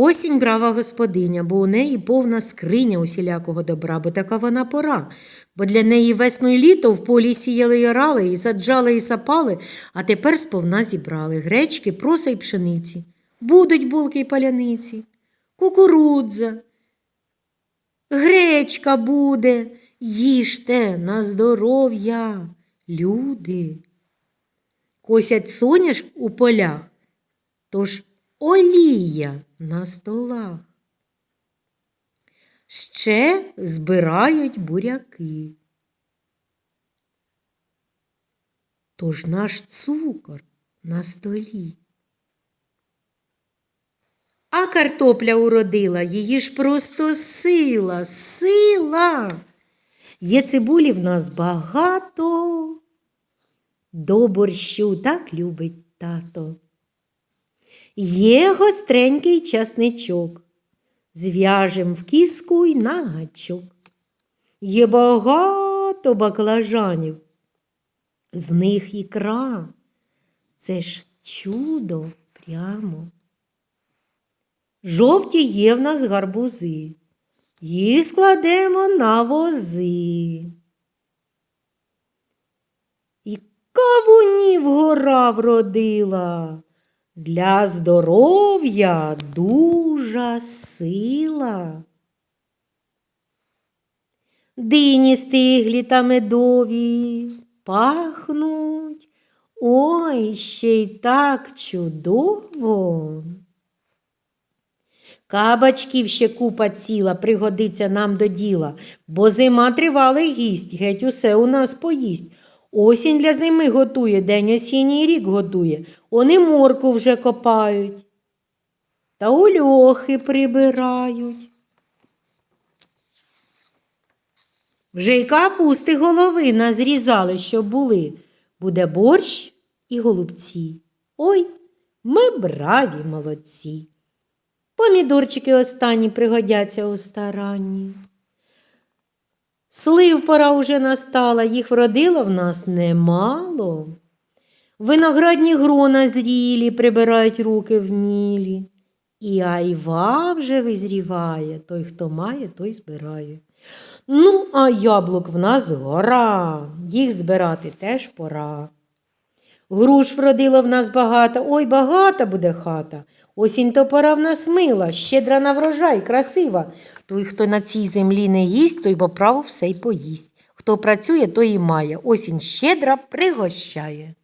Осінь брава господиня, бо у неї повна скриня усілякого добра, бо така вона пора. Бо для неї весну й літо в полі сіяли й орали, і саджали, і сапали, а тепер сповна зібрали гречки, проса й пшениці. Будуть булки й паляниці, кукурудза, гречка буде, їжте на здоров'я, люди. Косять соняшк у полях, тож олія на столах. Ще збирають буряки. Тож наш цукор на столі. А картопля уродила, її ж просто сила, сила. Є цибулі в нас багато. До борщу так любить тато. Є гостренький часничок, зв'яжем в кіску й на гачок. Є багато баклажанів, з них ікра. Це ж чудо прямо. Жовті є в нас гарбузи, їх складемо на вози. І кавунів гора вродила. Для здоров'я дуже сила. Дині стиглі та медові пахнуть. Ой, ще й так чудово. Кабачків ще купа ціла, пригодиться нам до діла, бо зима тривалий гість, геть усе у нас поїсть. Осінь для зими готує, день осінній рік готує, вони морку вже копають. Та у льохи прибирають. Вже й капусти голови назрізали, щоб були. Буде борщ і голубці. Ой, ми браві молодці. Помідорчики останні пригодяться у старанні. Слив пора уже настала, їх вродило в нас немало. Виноградні грона зрілі прибирають руки вмілі. І айва вже визріває, той, хто має, той збирає. Ну, а яблук в нас гора, їх збирати теж пора. Груш вродило в нас багато, ой, багата буде хата. Осінь то пора в нас мила, щедра на врожай, красива. Той, хто на цій землі не їсть, той по праву все й поїсть. Хто працює, той і має. Осінь щедра пригощає.